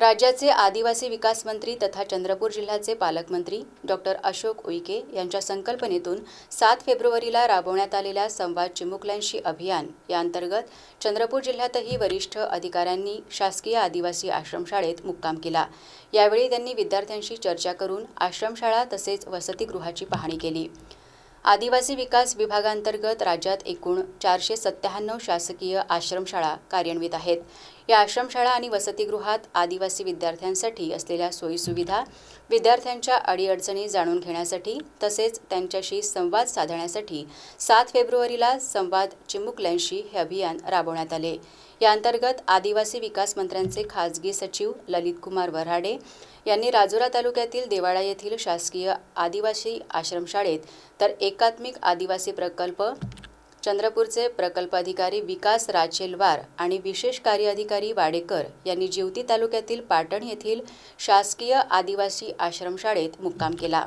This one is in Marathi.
राज्याचे आदिवासी विकास मंत्री तथा चंद्रपूर जिल्ह्याचे पालकमंत्री डॉक्टर अशोक उईके यांच्या संकल्पनेतून सात फेब्रुवारीला राबवण्यात आलेल्या संवाद चिमुकल्यांशी अभियान या अंतर्गत चंद्रपूर जिल्ह्यातही वरिष्ठ अधिकाऱ्यांनी शासकीय आदिवासी आश्रमशाळेत मुक्काम केला. यावेळी त्यांनी विद्यार्थ्यांशी चर्चा करून आश्रमशाळा तसेच वसतिगृहाची पाहणी केली. आदिवासी विकास विभागांतर्गत राज्यात एकूण चारशे सत्त्याण्णव शासकीय आश्रमशाळा कार्यान्वित आहेत. या आश्रमशाळा आणि वसतिगृहात आदिवासी विद्यार्थ्यांसाठी असलेल्या सोयीसुविधा विद्यार्थ्यांच्या अडीअडचणी जाणून घेण्यासाठी तसेच त्यांच्याशी संवाद साधण्यासाठी सात फेब्रुवारीला संवाद चिमुकल्यांशी हे अभियान राबवण्यात आले. या अंतर्गत आदिवासी विकास मंत्र्यांचे खाजगी सचिव ललितकुमार वऱ्हाडे यांनी राजुरा तालुक्यातील देवाळा येथील शासकीय आदिवासी आश्रमशाळेत तर एकात्मिक आदिवासी प्रकल्प चंद्रपूरचे प्रकल्प अधिकारी विकास राचेलवार आणि विशेष कार्य अधिकारी वाडेकर यांनी जिवती तालुक्यातील पाटण येथील शासकीय आदिवासी आश्रमशाळेत मुक्काम केला.